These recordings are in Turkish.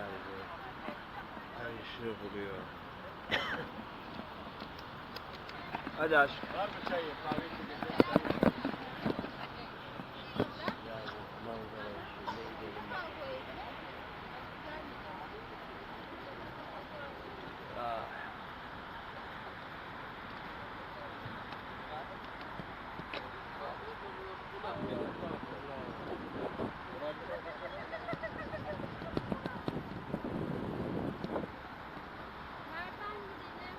bu. Her işi buluyor. Hadi aşkım. Var mı çayı? Kahve içecek. Ya bu manzara işi ne gidelim. Ah. Nereden gidelim?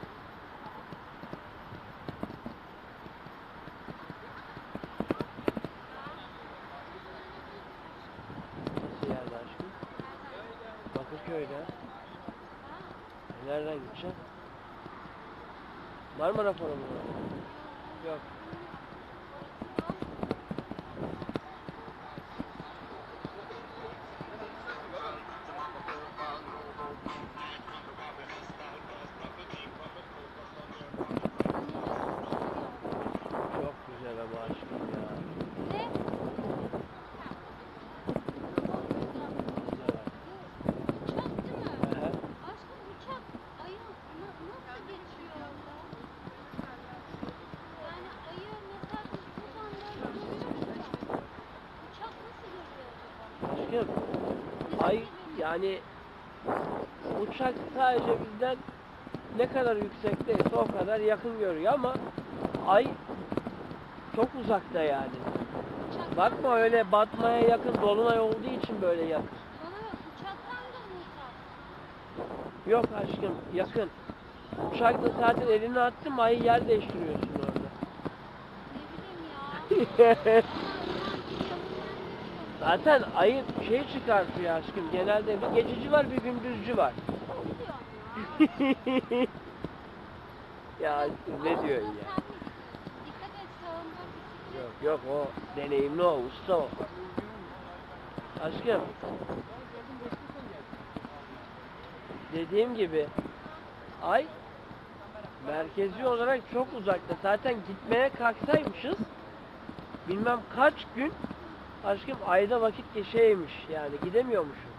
Nasıl yerde aşkım? Bakırköy'de. Nereden gideceğim? Marmara Forumu mu? Yok. Çok güzel ama aşkım ya. Ne? Uçak değil mi? Aha. Aşkım uçak ayı na- nasıl geçiyor orada? Yani ayı mesela biz buradan böyle görüyoruz da uçak nasıl görüyor acaba? Aşkım Bizim ay yani uçak sadece bizden ne kadar yüksekteyse o kadar yakın görüyor ama ay çok uzakta yani. Bakma öyle batmaya yakın dolunay olduğu için böyle yakın. Yok aşkım yakın. Uçakta zaten elini attın mı ayı yer değiştiriyorsun orada. Ne bileyim ya. zaten ayı şey çıkartıyor aşkım. Genelde bir geçici var bir gündüzcü var. Ya? ne diyor ya? Yok yok o deneyimli o usta o. Aşkım. Dediğim gibi ay merkezi olarak çok uzakta. Zaten gitmeye kalksaymışız bilmem kaç gün aşkım ayda vakit geçeymiş yani gidemiyormuşum.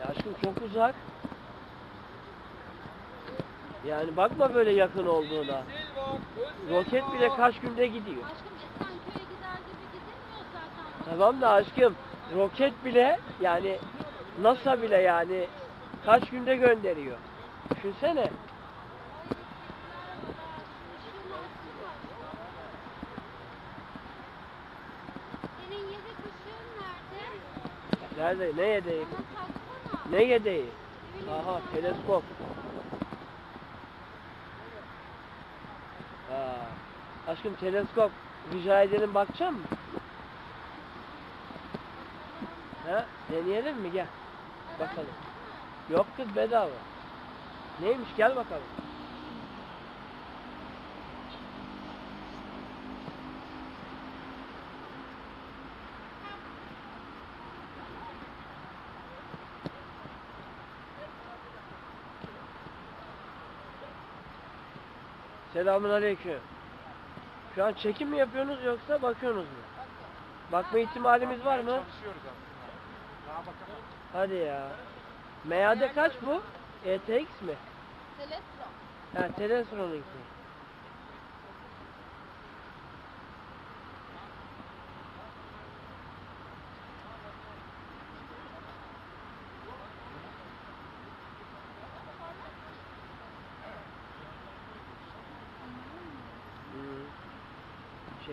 Ya aşkım çok uzak. Yani bakma böyle yakın olduğuna. Roket bile kaç günde gidiyor. Aşkım Esenköy'e gider gibi gidilmiyor zaten. Tamam da aşkım roket bile yani NASA bile yani kaç günde gönderiyor. Düşünsene. Nerede? Ne yedeği? Ne yedeği? Aha teleskop. Aa, aşkım teleskop rica edelim bakacak mı? Ha? Deneyelim mi? Gel. Bakalım. Yok kız bedava. Neymiş? Gel bakalım. Selamun aleyküm. Şu an çekim mi yapıyorsunuz yoksa bakıyorsunuz mu? Bakma ihtimalimiz var mı? Çalışıyoruz ama. Daha bakalım. Hadi ya. MAD kaç bu? ETX mi? Telestro. Ha, Telestron'unki.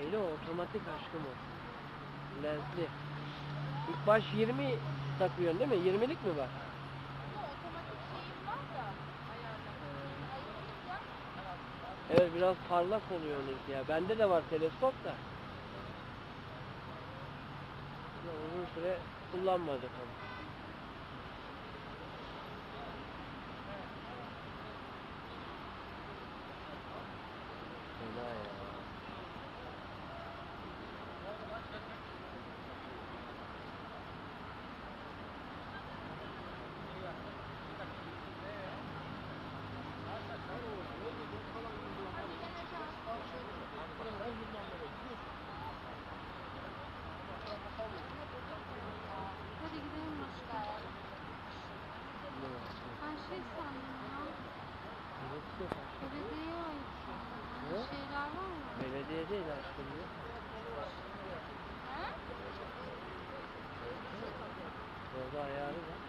Şeyli otomatik aşkım o. Lensli. İlk baş 20 takıyorsun değil mi? 20'lik mi var? Evet biraz parlak oluyor onunki ya. Bende de var teleskop da. Uzun süre kullanmadık ama. Fena ya. Hadi gidelim Aşkım ya? Ha? Orada ayarı var.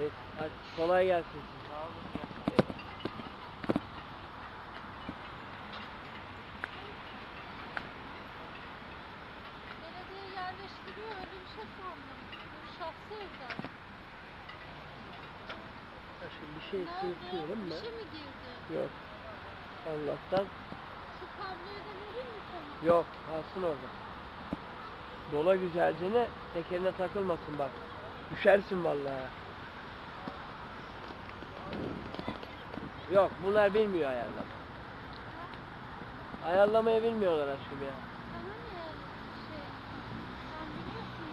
Evet, kolay gelsin. Belediye Bu şahsi evler. Aşkım bir şey Ne oldu? sürtüyorum Bir şey mi girdi? Yok. Allah'tan Şu kabloyu da vereyim mi sana? yok. Kalsın orada. Dola güzelce ne? Tekerine takılmasın bak. Düşersin vallahi. Yok bunlar bilmiyor ayarlama. Ayarlamayı bilmiyorlar aşkım ya. Sana ne şey? Sen biliyorsun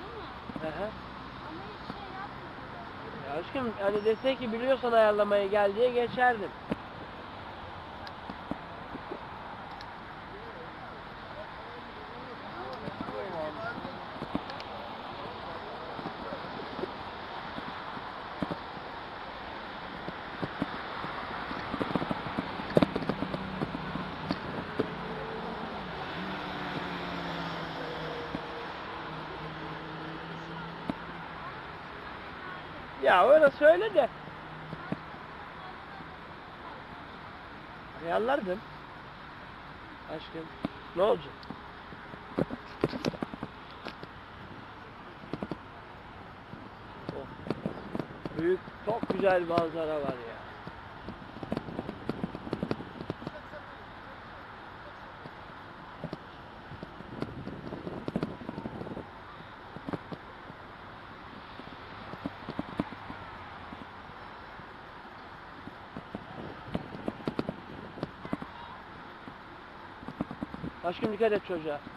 hiç şey. Ya aşkım hani dese ki biliyorsan ayarlamayı gel diye geçerdim. Ya öyle söyle de. Ayarlardım. Aşkım. Ne olacak? Oh. Büyük, çok güzel manzara var ya. Aşkım dikkat et çocuğa.